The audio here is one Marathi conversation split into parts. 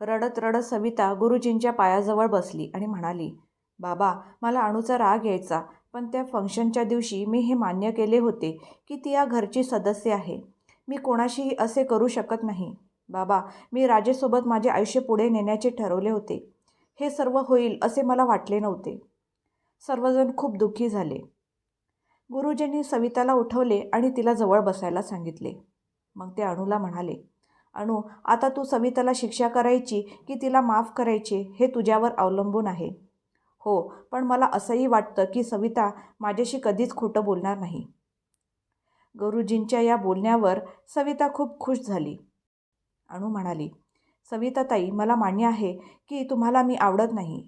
रडत रडत सविता गुरुजींच्या पायाजवळ बसली आणि म्हणाली बाबा मला अणूचा राग यायचा पण त्या फंक्शनच्या दिवशी मी हे मान्य केले होते की ती या घरची सदस्य आहे. मी कोणाशीही असे करू शकत नाही. बाबा मी राजेसोबत माझे आयुष्य पुढे नेण्याचे ठरवले होते. हे सर्व होईल असे मला वाटले नव्हते. सर्वजण खूप दुःखी झाले. गुरुजींनी सविताला उठवले आणि तिला जवळ बसायला सांगितले. मग ते अणूला म्हणाले अणू आता तू सविताला शिक्षा करायची की तिला माफ करायची हे तुझ्यावर अवलंबून आहे. हो पण मला असंही वाटतं की सविता माझ्याशी कधीच खोटं बोलणार नाही. गुरुजींच्या या बोलण्यावर सविता खूप खुश झाली. अणू म्हणाली सविताताई मला मान्य आहे की तुम्हाला मी आवडत नाही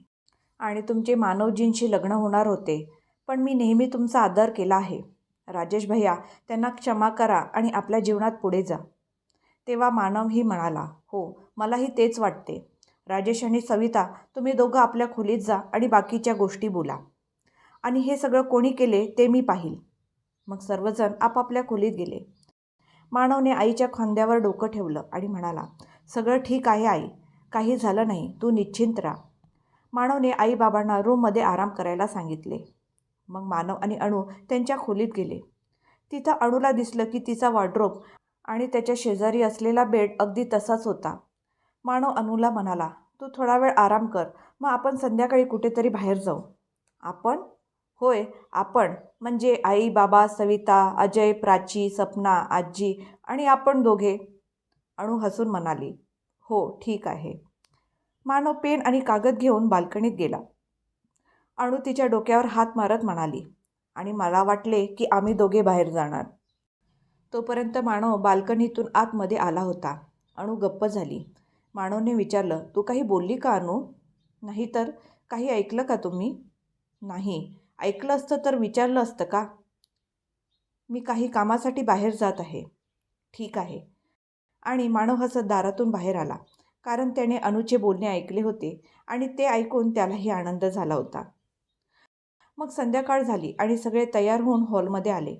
आणि तुमचे मानवजींशी लग्न होणार होते पण मी नेहमी तुमचा आदर केला आहे. राजेश भैया त्यांना क्षमा करा आणि आपल्या जीवनात पुढे जा. तेव्हा मानवही म्हणाला हो मलाही तेच वाटते. राजेश आणि सविता तुम्ही दोघं आपल्या खोलीत जा आणि बाकीच्या गोष्टी बोला. आणि हे सगळं कोणी केले ते मी पाहील. मग सर्वजण आपापल्या खोलीत गेले. मानवने आईच्या खांद्यावर डोकं ठेवलं आणि म्हणाला सगळं ठीक आहे आई. काही झालं नाही. तू निश्चिंत राहा. मानवने आईबाबांना रूममध्ये आराम करायला सांगितले. मग मानव आणि अणू त्यांच्या खोलीत गेले. तिथं अणूला दिसलं की तिचा वॉर्ड्रोब आणि त्याच्या शेजारी असलेला बेड अगदी तसाच होता. मानव अणूला म्हणाला तू थोडा वेळ आराम कर मग आपण संध्याकाळी कुठेतरी बाहेर जाऊ. आपण? होय आपण. म्हणजे आई बाबा सविता अजय प्राची सपना आजी आणि आपण दोघे. अणू हसून म्हणाली हो ठीक आहे. मानव पेन आणि कागद घेऊन बाल्कनीत गेला. अणू तिच्या डोक्यावर हात मारत म्हणाली आणि मला वाटले की आम्ही दोघे बाहेर जाणार. तोपर्यंत मानव बाल्कनीतून आतमध्ये आला होता. अणू गप्प झाली. मानवने विचारलं तू काही बोलली का अणू? नाही तर काही ऐकलं का तुम्ही? नाही. ऐकलं असतं तर विचारलं असतं का? मी काही कामासाठी बाहेर जात आहे. ठीक आहे. आणि मानव हसत दारातून बाहेर आला कारण त्याने अणूचे बोलणे ऐकले होते आणि ते ऐकून त्यालाही आनंद झाला होता. मग संध्याकाळ झाली आणि सगळे तयार होऊन हॉलमध्ये आले.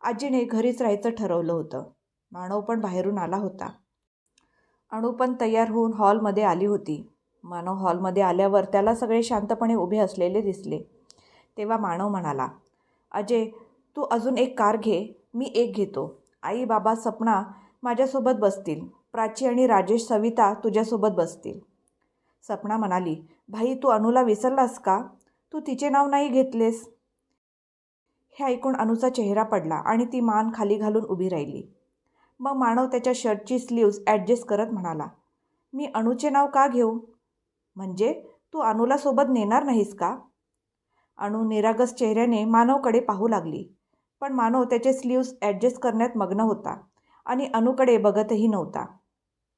आजीने घरीच राहायचं ठरवलं होतं. मानव पण बाहेरून आला होता. अणू पण तयार होऊन हॉलमध्ये आली होती. मानव हॉलमध्ये आल्यावर त्याला सगळे शांतपणे उभे असलेले दिसले. तेव्हा मानव म्हणाला अजय तू अजून एक कार घे मी एक घेतो. आई बाबा सपना माझ्यासोबत बसतील. प्राची आणि राजेश सविता तुझ्यासोबत बसतील. सपना म्हणाली भाई तू अणूला विसरलास का? तू तिचे नाव नाही घेतलेस. हे ऐकून अणूचा चेहरा पडला आणि ती मान खाली घालून उभी राहिली. मग मानव त्याच्या शर्टची स्लीव्ज ॲडजस्ट करत म्हणाला मी अणूचे नाव का घेऊ? म्हणजे तू अणूला सोबत नेणार नाहीस का? अणू निरागस चेहऱ्याने मानवकडे पाहू लागली पण मानव त्याचे स्लीव्ज ॲडजस्ट करण्यात मग्न होता आणि अणूकडे बघतही नव्हता.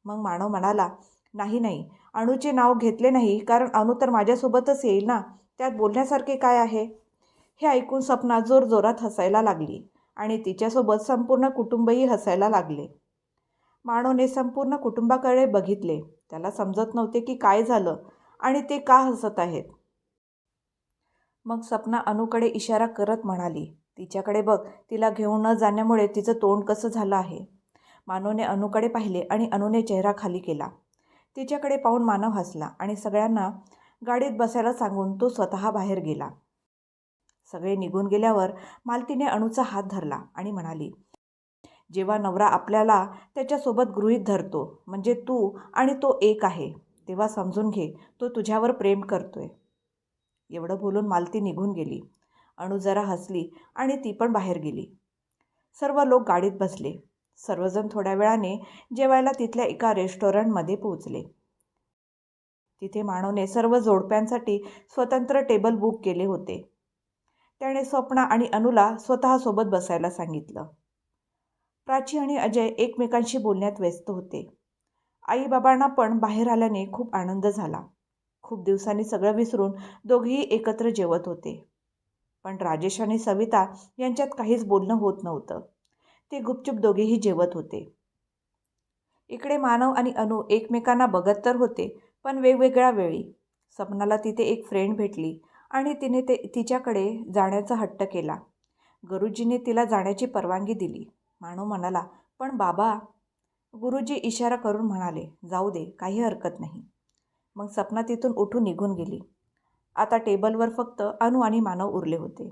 मग मानव म्हणाला नाही नाही अणूचे नाव घेतले नाही कारण अणू तर माझ्यासोबतच येईल ना? त्यात बोलण्यासारखे काय आहे? हे ऐकून सपना जोरजोरात हसायला लागली आणि तिच्यासोबत संपूर्ण कुटुंबही हसायला लागले. मानवने संपूर्ण कुटुंबाकडे बघितले. त्याला समजत नव्हते की काय झालं आणि ते का हसत आहेत. मग सपना अनुकडे इशारा करत म्हणाली तिच्याकडे बघ तिला घेऊन न जाण्यामुळे तिचं तोंड कसं झालं आहे? मानवने अनुकडे पाहिले आणि अनुने चेहरा खाली केला. तिच्याकडे पाहून मानव हसला आणि सगळ्यांना गाडीत बसायला सांगून तो स्वतः बाहेर गेला. सगळे निघून गेल्यावर मालतीने अणूचा हात धरला आणि म्हणाली जेव्हा नवरा आपल्याला त्याच्यासोबत गृहीत धरतो म्हणजे तू आणि तो एक आहे तेव्हा समजून घे तो तुझ्यावर प्रेम करतोय. एवढं बोलून मालती निघून गेली. अणू जरा हसली आणि ती पण बाहेर गेली. सर्व लोक गाडीत बसले. सर्वजण थोड्या वेळाने जेवायला तिथल्या एका रेस्टॉरंटमध्ये पोहोचले. तिथे मानवने सर्व जोडप्यांसाठी स्वतंत्र टेबल बुक केले होते. त्याने स्वप्ना आणि अनुला स्वतःसोबत बसायला सांगितलं. प्राची आणि अजय एकमेकांशी बोलण्यात व्यस्त होते. आईबाबांना पण बाहेर आल्याने खूप आनंद झाला. खूप दिवसांनी सगळं विसरून दोघेही एकत्र जेवत होते. पण राजेश आणि सविता यांच्यात काहीच बोलणं होत नव्हतं. ते गुपचूप दोघेही जेवत होते. इकडे मानव आणि अनु एकमेकांना बघत तर होते पण वेगवेगळ्या वेळी. सपनाला तिथे एक फ्रेंड भेटली. आणि तिने ते तिच्याकडे जाण्याचा हट्ट केला. गुरुजीने तिला जाण्याची परवानगी दिली. मानव म्हणाला पण बाबा गुरुजी इशारा करून म्हणाले जाऊ दे काही हरकत नाही. मग सपना तिथून उठून निघून गेली. आता टेबलवर फक्त अणू आणि मानव उरले होते.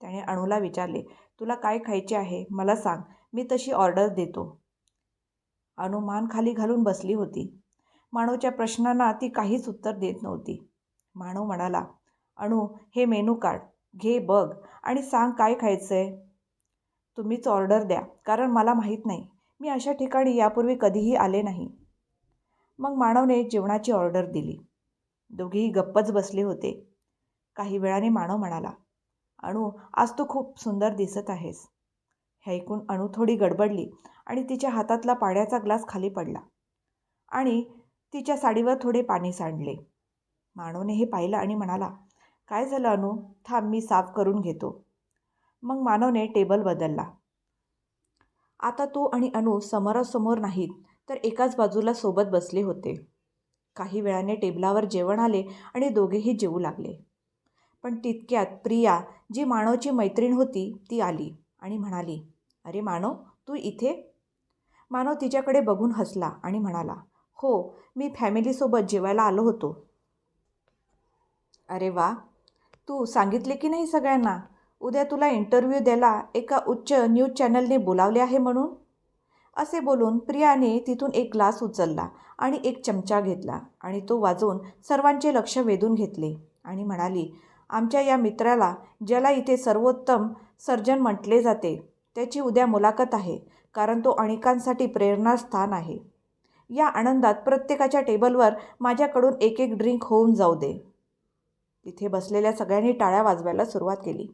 त्याने अणूला विचारले तुला काय खायचे आहे? मला सांग मी तशी ऑर्डर देतो. अणू मान खाली घालून बसली होती. मानवच्या प्रश्नांना ती काहीच उत्तर देत नव्हती. मानव म्हणाला अणू हे मेनू कार्ड. घे बघ. आणि सांग काय खायचं आहे तुम्हीच ऑर्डर द्या कारण मला माहीत नाही. मी अशा ठिकाणी यापूर्वी कधीही आले नाही. मग मानवने जेवणाची ऑर्डर दिली. दोघेही गप्पच बसले होते. काही वेळाने मानव म्हणाला अणू आज तू खूप सुंदर दिसत आहेस. हे ऐकून अणू थोडी गडबडली आणि तिच्या हातातला पाण्याचा ग्लास खाली पडला आणि तिच्या साडीवर थोडे पाणी सांडले. मानवने हे पाहिलं आणि म्हणाला काय झालं अनु? थांब मी साफ करून घेतो. मग मानवने टेबल बदलला. आता तू आणि अनु समोरासमोर नाहीत तर एकाच बाजूला सोबत बसले होते. काही वेळाने टेबलावर जेवण आले आणि दोघेही जेवू लागले. पण तितक्यात प्रिया जी मानवची मैत्रीण होती ती आली आणि म्हणाली अरे मानव तू इथे? मानव तिच्याकडे बघून हसला आणि म्हणाला हो मी फॅमिलीसोबत जेवायला आलो होतो. अरे वा तू सांगितले की नाही सगळ्यांना? उद्या तुला इंटरव्ह्यू द्यायला एका उच्च न्यूज चॅनलने बोलावले आहे म्हणून? असे बोलून प्रियाने तिथून एक ग्लास उचलला आणि एक चमचा घेतला आणि तो वाजवून सर्वांचे लक्ष वेधून घेतले आणि म्हणाली आमच्या या मित्राला ज्याला इथे सर्वोत्तम सर्जन म्हटले जाते त्याची उद्या मुलाखत आहे कारण तो अनेकांसाठी प्रेरणास्थान आहे. या आनंदात प्रत्येकाच्या टेबलवर माझ्याकडून एक एक ड्रिंक होऊन जाऊ दे. तिथे बसलेल्या सगळ्यांनी टाळ्या वाजवायला सुरुवात केली.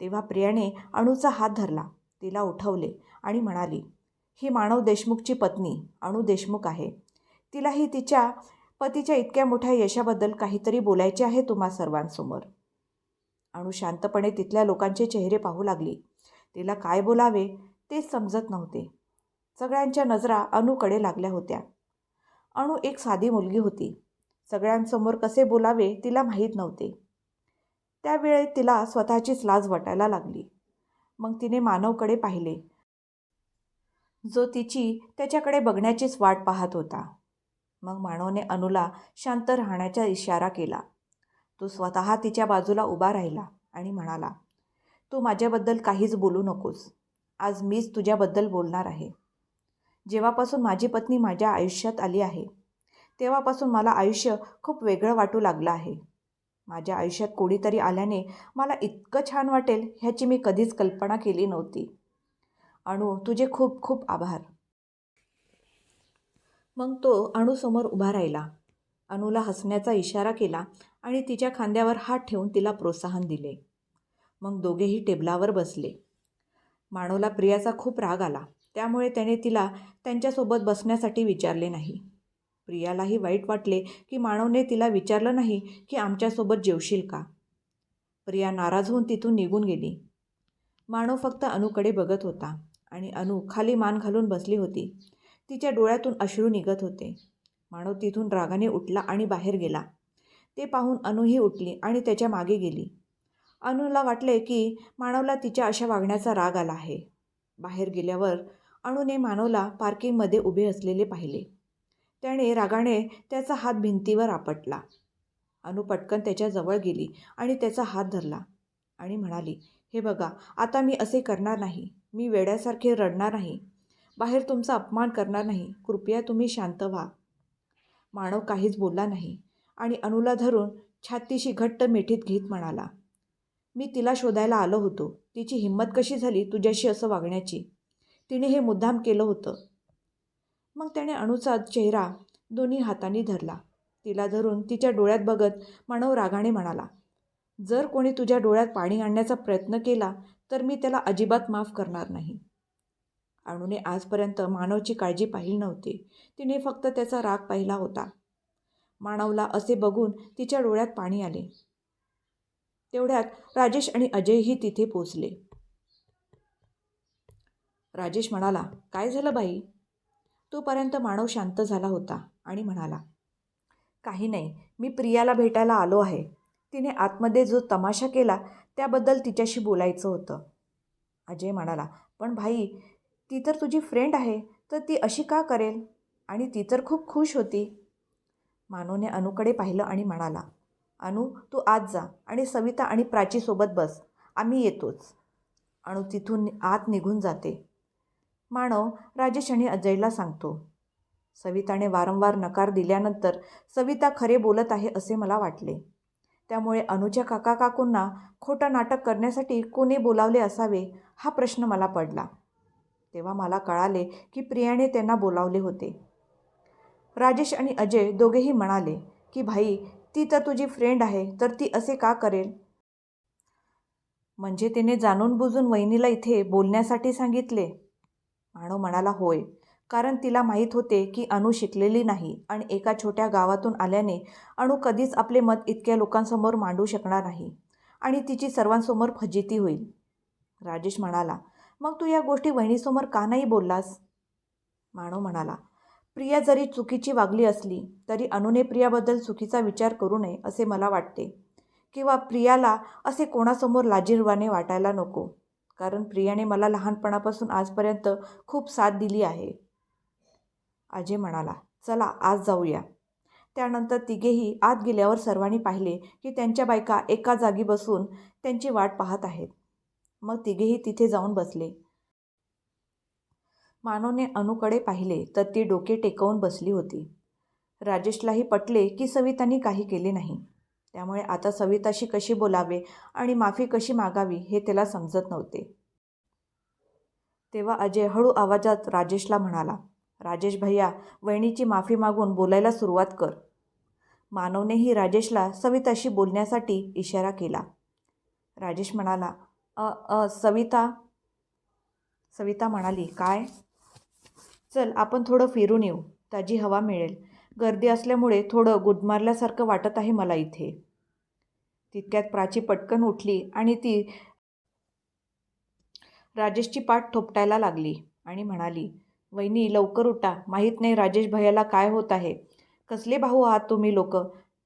तेव्हा प्रियाने अणूचा हात धरला. तिला उठवले आणि म्हणाली ही मानव देशमुखची पत्नी अणू देशमुख आहे. तिलाही तिच्या पतीच्या इतक्या मोठ्या यशाबद्दल काहीतरी बोलायचे आहे तुम्हा सर्वांसमोर. अणू शांतपणे तिथल्या लोकांचे चेहरे पाहू लागली. तिला काय बोलावे तेच समजत नव्हते. सगळ्यांच्या नजरा अणूकडे लागल्या होत्या. अणू एक साधी मुलगी होती. सगळ्यांसमोर कसे बोलावे तिला माहीत नव्हते. त्यावेळी तिला स्वतःचीच लाज वाटायला लागली. मग तिने मानवकडे पाहिले. जो तिची त्याच्याकडे बघण्याचीच वाट पाहत होता. मग मानवने अनुला शांत राहण्याचा इशारा केला. तो स्वतः तिच्या बाजूला उभा राहिला आणि म्हणाला तू माझ्याबद्दल काहीच बोलू नकोस. आज मीच तुझ्याबद्दल बोलणार आहे. जेव्हापासून माझी पत्नी माझ्या आयुष्यात आली आहे तेव्हापासून मला आयुष्य खूप वेगळं वाटू लागलं आहे. माझ्या आयुष्यात कोणीतरी आल्याने मला इतकं छान वाटेल ह्याची मी कधीच कल्पना केली नव्हती. अणू तुझे खूप खूप आभार. मग तो अणूसमोर उभा राहिला. अणूला हसण्याचा इशारा केला आणि तिच्या खांद्यावर हात ठेवून तिला प्रोत्साहन दिले. मग दोघेही टेबलावर बसले. मानवला प्रियाचा खूप राग आला. त्यामुळे त्याने तिला त्यांच्यासोबत बसण्यासाठी विचारले नाही. प्रियालाही वाईट वाटले की मानवने तिला विचारलं नाही की आमच्यासोबत जेवशील का? प्रिया नाराज होऊन तिथून निघून गेली. मानव फक्त अणूकडे बघत होता आणि अनु खाली मान घालून बसली होती. तिच्या डोळ्यातून अश्रू निघत होते. मानव तिथून रागाने उठला आणि बाहेर गेला. ते पाहून अनुही उठली आणि त्याच्यामागे गेली. अनुला वाटले की मानवला तिच्या अशा वागण्याचा राग आला आहे. बाहेर गेल्यावर अणूने मानवला पार्किंगमध्ये उभे असलेले पाहिले. त्याने रागाने त्याचा हात भिंतीवर आपटला. अनु पटकन त्याच्याजवळ गेली आणि त्याचा हात धरला आणि म्हणाली हे बघा आता मी असे करणार नाही. मी वेड्यासारखे रडणार नाही. बाहेर तुमचा अपमान करणार नाही. कृपया तुम्ही शांत व्हा. मानव काहीच बोलला नाही आणि अनुला धरून छातीशी घट्ट मिठीत घेत म्हणाला मी तिला शोधायला आलो होतो. तिची हिंमत कशी झाली तुझ्याशी असं वागण्याची? तिने हे मुद्दाम केलं होतं. मग त्याने अणूचा चेहरा दोन्ही हातांनी धरला. तिला धरून तिच्या डोळ्यात बघत मानव रागाने म्हणाला जर कोणी तुझ्या डोळ्यात पाणी आणण्याचा प्रयत्न केला तर मी त्याला अजिबात माफ करणार नाही. अणूने आजपर्यंत मानवची काळजी पाहिली नव्हती. तिने फक्त त्याचा राग पाहिला होता. मानवला असे बघून तिच्या डोळ्यात पाणी आले. तेवढ्यात राजेश आणि अजयही तिथे पोचले राजेश म्हणाला काय झालं बाई? तोपर्यंत मानव शांत झाला होता आणि म्हणाला काही नाही मी प्रियाला भेटायला आलो आहे. तिने आतमध्ये जो तमाशा केला त्याबद्दल तिच्याशी बोलायचं होतं. अजय म्हणाला पण भाई ती तर तुझी फ्रेंड आहे तर ती अशी का करेल? आणि ती तर खूप खुश होती. मानवने अनुकडे पाहिलं आणि म्हणाला अनु तू आत जा आणि सविता आणि प्राचीसोबत बस. आम्ही येतोच. अणू तिथून आत निघून जाते. मानव राजेश आणि अजयला सांगतो. सविताने वारंवार नकार दिल्यानंतर सविता खरे बोलत आहे असे मला वाटले. त्यामुळे अनुच्या काका काकूंना खोटं नाटक करण्यासाठी कोणी बोलावले असावे हा प्रश्न मला पडला. तेव्हा मला कळाले की प्रियाने त्यांना बोलावले होते. राजेश आणि अजय दोघेही म्हणाले की भाई ती तर तुझी फ्रेंड आहे तर ती असे का करेल? म्हणजे तिने जाणून बुजून वहिनीला इथे बोलण्यासाठी सांगितले. मानव म्हणाला होय. कारण तिला माहीत होते की अनु शिकलेली नाही आणि एका छोट्या गावातून आल्याने अणू कधीच आपले मत इतक्या लोकांसमोर मांडू शकणार नाही आणि तिची सर्वांसमोर फजिती होईल. राजेश म्हणाला मग तू या गोष्टी वहिनीसमोर का नाही बोललास? मानव म्हणाला प्रिया जरी चुकीची वागली असली तरी अनुने प्रियाबद्दल चुकीचा विचार करू नये असे मला वाटते किंवा प्रियाला असे कोणासमोर लाजिरवाने वाटायला नको. कारण प्रियाने मला लहानपणापासून आजपर्यंत खूप साथ दिली आहे. अजय म्हणाला चला आज जाऊया. त्यानंतर तिघेही आत गेल्यावर सर्वांनी पाहिले की त्यांच्या बायका एका जागी बसून त्यांची वाट पाहत आहेत. मग तिघेही तिथे जाऊन बसले. मानवने अनुकडे पाहिले तर ती डोके टेकवून बसली होती. राजेशलाही पटले की सवितांनी काही केले नाही. त्यामुळे आता सविताशी कशी बोलावे आणि माफी कशी मागावी हे त्याला समजत नव्हते. तेव्हा अजय हळू आवाजात राजेशला म्हणाला राजेश भैया वहिनीची माफी मागून बोलायला सुरुवात कर. मानवनेही राजेशला सविताशी बोलण्यासाठी इशारा केला. राजेश म्हणाला अ अ सविता. सविता म्हणाली काय? चल आपण थोडं फिरून येऊ. ताजी हवा मिळेल. गर्दी असल्यामुळे थोडं गुदमारल्यासारखं वाटत आहे मला इथे. तितक्यात प्राची पटकन उठली आणि ती राजेशची पाठ थोपटायला लागली आणि म्हणाली वहिनी लवकर उठा. माहीत नाही राजेश भैयाला काय होत आहे. कसले भाऊ आहात तुम्ही लोक?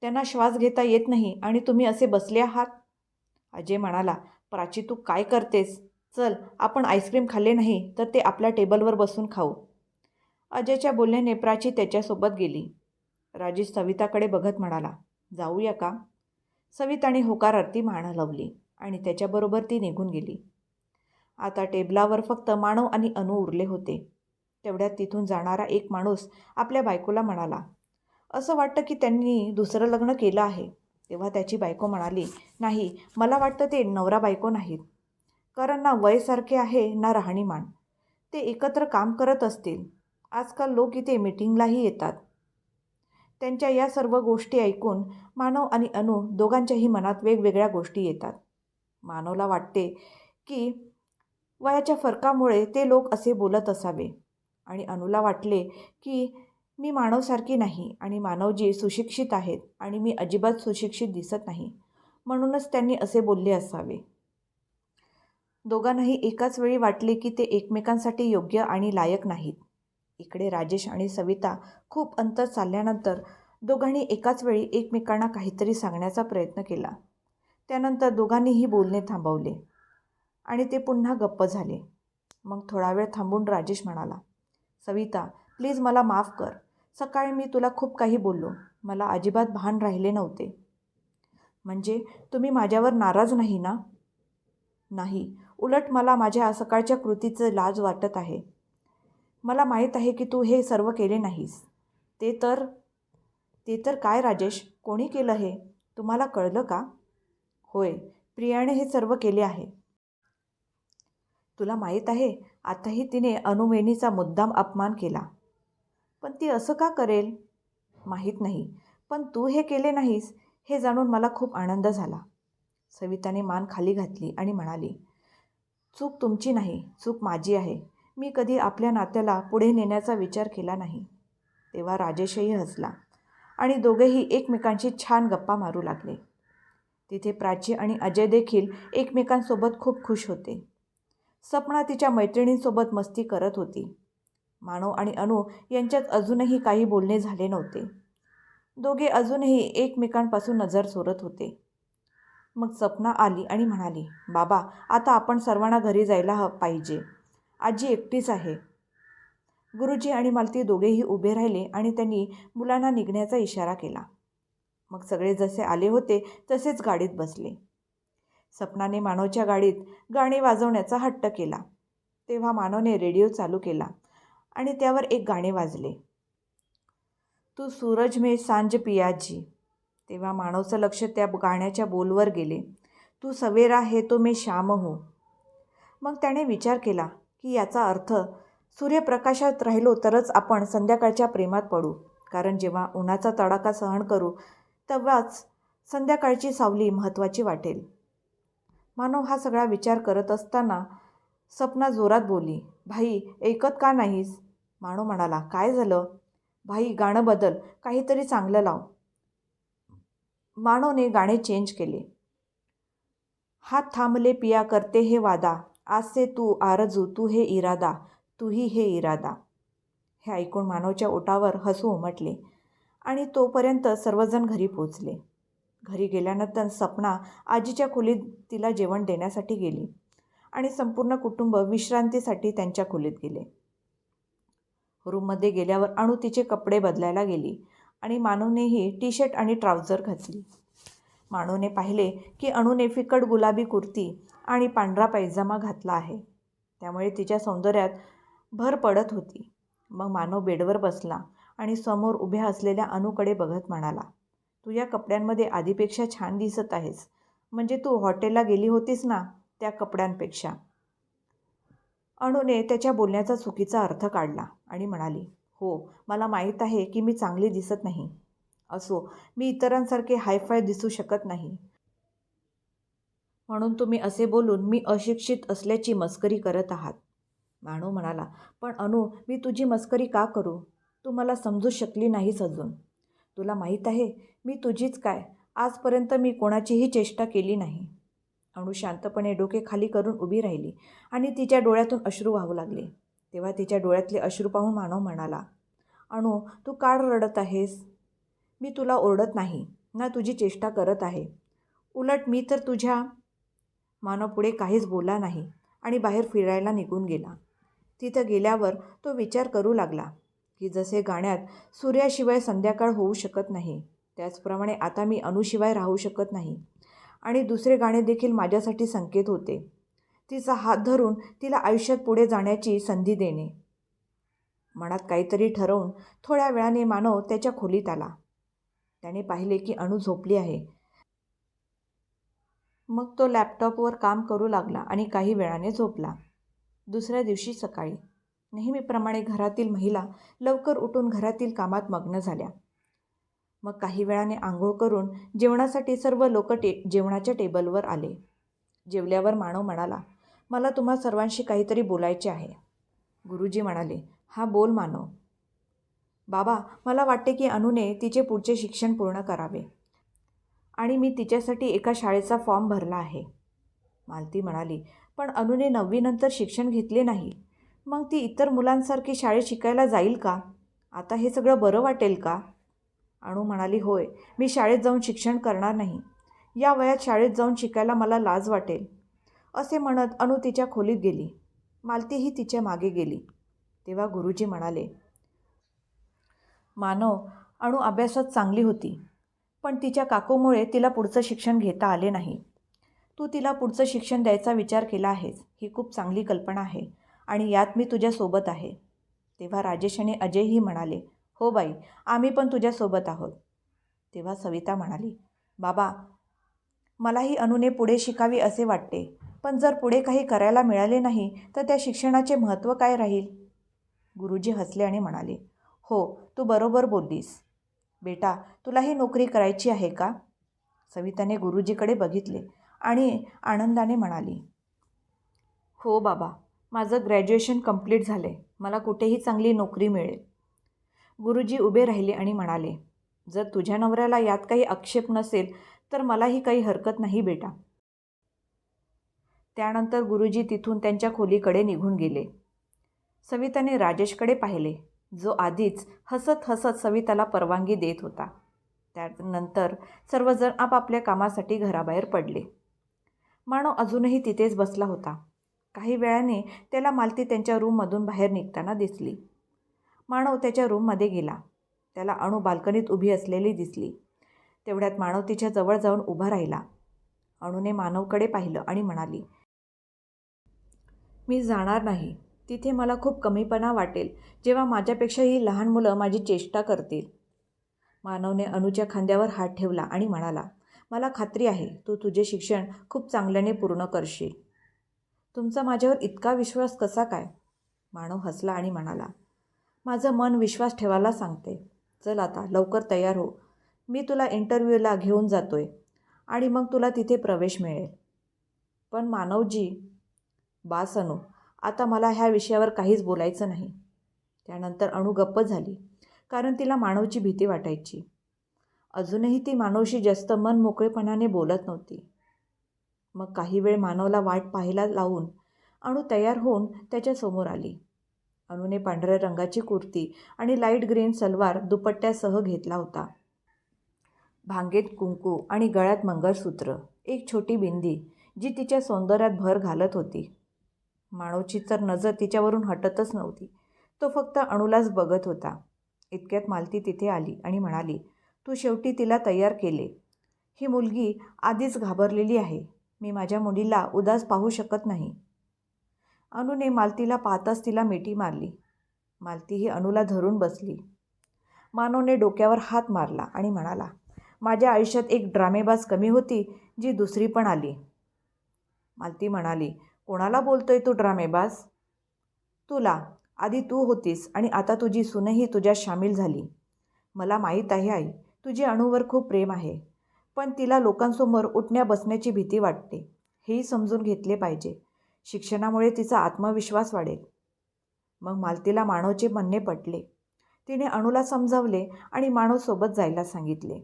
त्यांना श्वास घेता येत नाही आणि तुम्ही असे बसले आहात? अजय म्हणाला प्राची तू काय करतेस? चल आपण आईस्क्रीम खाल्ले नाही तर ते आपल्या टेबलवर बसून खाऊ. अजयच्या बोलण्याने प्राची त्याच्यासोबत गेली. राजेश सविताकडे बघत म्हणाला जाऊया का? सविताने होकारार्थी मान हलवली आणि त्याच्याबरोबर ती निघून गेली. आता टेबलावर फक्त मानव आणि अनु उरले होते. तेवढ्यात तिथून जाणारा एक माणूस आपल्या बायकोला म्हणाला असं वाटतं की त्यांनी दुसरं लग्न केलं आहे. तेव्हा त्याची बायको म्हणाली नाही मला वाटतं ते नवरा बायको नाहीत. कारण ना वयसारखे आहे ना राहणीमान ते एकत्र काम करत असतील. आजकाल लोक इथे मीटिंगलाही येतात. त्यांच्या या सर्व गोष्टी ऐकून मानव आणि अनु दोघांच्याही मनात वेगवेगळ्या गोष्टी येतात. मानवला वाटते की वयाच्या फरकामुळे ते लोक असे बोलत असावे. आणि अनुला वाटले की मी मानवसारखी नाही आणि मानवजी सुशिक्षित आहेत आणि मी अजिबात सुशिक्षित दिसत नाही. म्हणूनच त्यांनी असे बोलले असावे. दोघांनाही एकाच वेळी वाटले की ते एकमेकांसाठी योग्य आणि लायक नाहीत. इकडे राजेश आणि सविता खूप अंतर चालल्यानंतर दोघांनी एकाच वेळी एकमेकांना काहीतरी सांगण्याचा प्रयत्न केला. त्यानंतर दोघांनीही बोलणे थांबवले आणि ते पुन्हा गप्प झाले. मग थोडा वेळ थांबून राजेश म्हणाला सविता प्लीज मला माफ कर. सकाळी मी तुला खूप काही बोललो. मला अजिबात भान राहिले नव्हते. म्हणजे तुम्ही माझ्यावर नाराज नाही ना? नाही. उलट मला माझ्या सकाळच्या कृतीचं लाज वाटत आहे. मला माहीत आहे की तू हे सर्व केले नाहीस. ते तर ते तर काय राजेश? कोणी केलं हे? तुम्हाला कळलं का? होय प्रियाने हे सर्व केले आहे. तुला माहीत आहे आताही तिने अनुमेनीचा मुद्दाम अपमान केला. पण ती असं का करेल? माहीत नाही. पण तू हे केले नाहीस हे जाणून मला खूप आनंद झाला. सविताने मान खाली घातली आणि म्हणाली चूक तुमची नाही चूक माझी आहे. मी कधी आपल्या नात्याला पुढे नेण्याचा विचार केला नाही. तेव्हा राजेशही हसला आणि दोघेही एकमेकांशी छान गप्पा मारू लागले. तिथे प्राची आणि अजय देखील एकमेकांसोबत खूप खुश होते. सपना तिच्या मैत्रिणींसोबत मस्ती करत होती. मानव आणि अनु यांच्यात अजूनही काही बोलणे झाले नव्हते. दोघे अजूनही एकमेकांपासून नजर चोरत होते. मग सपना आली आणि म्हणाली बाबा आता आपण सर्वांना घरी जायला ह पाहिजे. आजी एकटीच आहे. गुरुजी आणि मालती दोघेही उभे राहिले आणि त्यांनी मुलांना निघण्याचा इशारा केला. मग सगळे जसे आले होते तसेच गाडीत बसले. सपनाने मानवच्या गाडीत गाणे वाजवण्याचा हट्ट केला. तेव्हा मानवने रेडिओ चालू केला आणि त्यावर एक गाणे वाजले. तू सूरज मे सांज पियाजी. तेव्हा मानवचं लक्ष त्या गाण्याच्या बोलवर गेले. तू सवेरा हे तो मैं श्याम हो. मग त्याने विचार केला की याचा अर्थ सूर्यप्रकाशात राहिलो तरच आपण संध्याकाळच्या प्रेमात पडू. कारण जेव्हा उन्हाचा तडाखा सहन करू तेव्हाच संध्याकाळची सावली महत्त्वाची वाटेल. मानव हा सगळा विचार करत असताना सपना जोरात बोली भाई ऐकत का नाहीस? मानव म्हणाला काय झालं? भाई गाणं बदल काहीतरी चांगलं लाव. मानवने गाणे चेंज केले. हात थांबले पिया करते हे वादा आसे तू आरजू तू हे इरादा तूही हे इरादा. हे ऐकून मानवच्या ओटावर हसू उमटले आणि तोपर्यंत सर्वजण घरी पोचले घरी गेल्यानंतर सपना आजीच्या खोलीत तिला जेवण देण्यासाठी गेली आणि संपूर्ण कुटुंब विश्रांतीसाठी त्यांच्या खोलीत गेले. रूममध्ये गेल्यावर अणू तिचे कपडे बदलायला गेली आणि मानवनेही टी शर्ट आणि ट्राउझर घातली. मानवने पाहिले की अणूने फिकट गुलाबी कुर्ती आणि पांढरा पायजमा घातला आहे. त्यामुळे तिच्या सौंदर्यात भर पडत होती. मग मानव बेडवर बसला आणि समोर उभ्या असलेल्या अणूकडे बघत म्हणाला तू या कपड्यांमध्ये आधीपेक्षा छान दिसत आहेस. म्हणजे तू हॉटेलला गेली होतीस ना त्या कपड्यांपेक्षा. अणूने त्याच्या बोलण्याचा चुकीचा अर्थ काढला आणि म्हणाली हो मला माहीत आहे की मी चांगली दिसत नाही. असो मी इतरांसारखे हायफाय दिसू शकत नाही. म्हणून तुम्ही असे बोलून मी अशिक्षित असल्याची मस्करी करत आहात. माणू म्हणाला पण अनु मी तुझी मस्करी का करू? तू मला समजू शकली नाहीस अजून. तुला माहीत आहे मी तुझीच काय? आजपर्यंत मी कोणाचीही चेष्टा केली नाही. अणू शांतपणे डोके खाली करून उभी राहिली आणि तिच्या डोळ्यातून अश्रू वाहू लागले. तेव्हा तिच्या डोळ्यातले अश्रू पाहून मानव म्हणाला अणू तू काळ रडत आहेस? मी तुला ओरडत नाही ना तुझी चेष्टा करत आहे. उलट मी तर तुझ्या मानव पुढे काहीच बोलला नाही आणि बाहेर फिरायला निघून गेला. तिथं गेल्यावर तो विचार करू लागला की जसे गाण्यात सूर्याशिवाय संध्याकाळ होऊ शकत नाही त्याचप्रमाणे आता मी अनुशिवाय राहू शकत नाही. आणि दुसरे गाणे देखील माझ्यासाठी संकेत होते. तिचा हात धरून तिला आयुष्यात पुढे जाण्याची संधी देणे. मनात काहीतरी ठरवून थोड्या वेळाने मानव त्याच्या खोलीत आला. त्याने पाहिले की अणू झोपली आहे. मग तो लॅपटॉपवर काम करू लागला आणि काही वेळाने झोपला. दुसऱ्या दिवशी सकाळी. नेहमीप्रमाणे घरातील महिला लवकर उठून घरातील कामात मग्न झाल्या. मग काही वेळाने आंघोळ करून जेवणासाठी सर्व लोक टे जेवणाच्या टेबलवर आले. जेवल्यावर मानव म्हणाला मला तुम्हा सर्वांशी काहीतरी बोलायचे आहे. गुरुजी म्हणाले हा बोल मानव. बाबा मला वाटते की अनुने तिचे पुढचे शिक्षण पूर्ण करावे. आणि मी तिच्यासाठी एका शाळेचा फॉर्म भरला आहे. मालती म्हणाली पण अनुने नववीनंतर शिक्षण घेतले नाही. मग ती इतर मुलांसारखी शाळेत शिकायला जाईल का? आता हे सगळं बरं वाटेल का? अणू म्हणाली होय मी शाळेत जाऊन शिक्षण करणार नाही. या वयात शाळेत जाऊन शिकायला मला लाज वाटेल. असे म्हणत अणू तिच्या खोलीत गेली. मालतीही तिच्यामागे गेली. तेव्हा गुरुजी म्हणाले मानव अणू अभ्यासात चांगली होती. पण तिच्या काकूमुळे तिला पुढचं शिक्षण घेता आले नाही. तू तिला पुढचं शिक्षण द्यायचा विचार केला आहेस ही खूप चांगली कल्पना आहे आणि यात मी तुझ्यासोबत आहे. तेव्हा राजेश आणि अजयही म्हणाले हो बाई आम्ही पण तुझ्यासोबत आहोत. तेव्हा सविता म्हणाली बाबा मलाही अनुने पुढे शिकावी असे वाटते पण जर पुढे काही करायला मिळाले नाही तर त्या शिक्षणाचे महत्त्व काय राहील? गुरुजी हसले आणि म्हणाले हो तू बरोबर बोललीस. बेटा तुलाही नोकरी करायची आहे का? सविताने गुरुजीकडे बघितले आणि आनंदाने म्हणाली हो बाबा माझं ग्रॅज्युएशन कंप्लीट झाले मला कुठेही चांगली नोकरी मिळेल. गुरुजी उभे राहिले आणि म्हणाले जर तुझ्या नवऱ्याला यात काही आक्षेप नसेल तर मलाही काही हरकत नाही बेटा. त्यानंतर गुरुजी तिथून त्यांच्या खोलीकडे निघून गेले. सविताने राजेशकडे पाहिले. जो आधीच हसत हसत सविताला परवानगी देत होता. त्यानंतर सर्वजण आपापल्या कामासाठी घराबाहेर पडले. मानव अजूनही तिथेच बसला होता. काही वेळाने त्याला मालती त्यांच्या रूममधून बाहेर निघताना दिसली. मानव त्याच्या रूममध्ये गेला. त्याला अणू बाल्कनीत उभी असलेली दिसली. तेवढ्यात मानव तिच्या जवळ जाऊन उभा राहिला. अणूने मानवकडे पाहिलं आणि म्हणाली मी जाणार नाही. तिथे मला खूप कमीपणा वाटेल जेव्हा माझ्यापेक्षाही लहान मुलं माझी चेष्टा करतील. मानवने अनुच्या खांद्यावर हात ठेवला आणि म्हणाला मला खात्री आहे तू तुझे शिक्षण खूप चांगल्याने पूर्ण करशील. तुमचा माझ्यावर इतका विश्वास कसा काय? मानव हसला आणि म्हणाला माझं मन विश्वास ठेवायला सांगते. चल आता लवकर तयार हो. मी तुला इंटरव्ह्यूला घेऊन जातो आहे आणि मग तुला तिथे प्रवेश मिळेल. पण मानवजी बास अनु आता मला ह्या विषयावर काहीच बोलायचं नाही. त्यानंतर अणू गप्प झाली कारण तिला मानवची भीती वाटायची. अजूनही ती मानवशी जास्त मन मोकळेपणाने बोलत नव्हती. मग काही वेळ मानवला वाट पाहायला लावून अणू तयार होऊन त्याच्यासमोर आली. अणूने पांढऱ्या रंगाची कुर्ती आणि लाइट ग्रीन सलवार दुपट्ट्यासह घेतला होता. भांगेत कुंकू आणि गळ्यात मंगळसूत्र एक छोटी बिंदी जी तिच्या सौंदर्यात भर घालत होती. मानवची तर नजर तिच्यावरून हटतच नव्हती. तो फक्त अणूलाच बघत होता. इतक्यात मालती तिथे आली आणि म्हणाली तू शेवटी तिला तयार केले. ही मुलगी आधीच घाबरलेली आहे. मी माझ्या मुलीला उदास पाहू शकत नाही. अनुने मालतीला पाहताच तिला मिठी मारली. मालती ही अणूला धरून बसली. मानवने डोक्यावर हात मारला आणि म्हणाला माझ्या आयुष्यात एक ड्रामेबाज कमी होती जी दुसरी पण आली. मालती म्हणाली कोणाला बोलतोय तू ड्रामेबाज तुला. आधी तू होतीस आणि आता तुझी सूनही तुझ्यात सामील झाली. मला माहीत आहे आई तुझी अणूवर खूप प्रेम आहे पण तिला लोकांसमोर उठण्या बसण्याची भीती वाटते. हेही समजून घेतले पाहिजे. शिक्षणामुळे तिचा आत्मविश्वास वाढेल. मग मालतीला मानवचे म्हणणे पटले. तिने अणूला समजावले आणि मानव सोबत जायला सांगितले.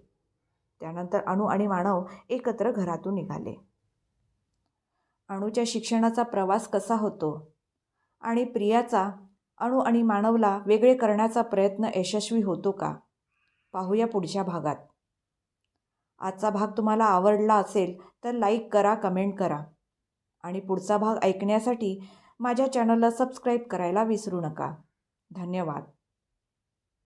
त्यानंतर अणू आणि मानव एकत्र घरातून निघाले. अणूच्या शिक्षणाचा प्रवास कसा होतो? आणि प्रियाचा अणू आणि मानवला वेगळे करण्याचा प्रयत्न यशस्वी होतो का? पाहूया पुढच्या भागात. आजचा भाग तुम्हाला आवडला असेल तर लाईक करा कमेंट करा. आणि पुढचा भाग ऐकण्यासाठी माझ्या चॅनलला सबस्क्राईब करायला विसरू नका. धन्यवाद.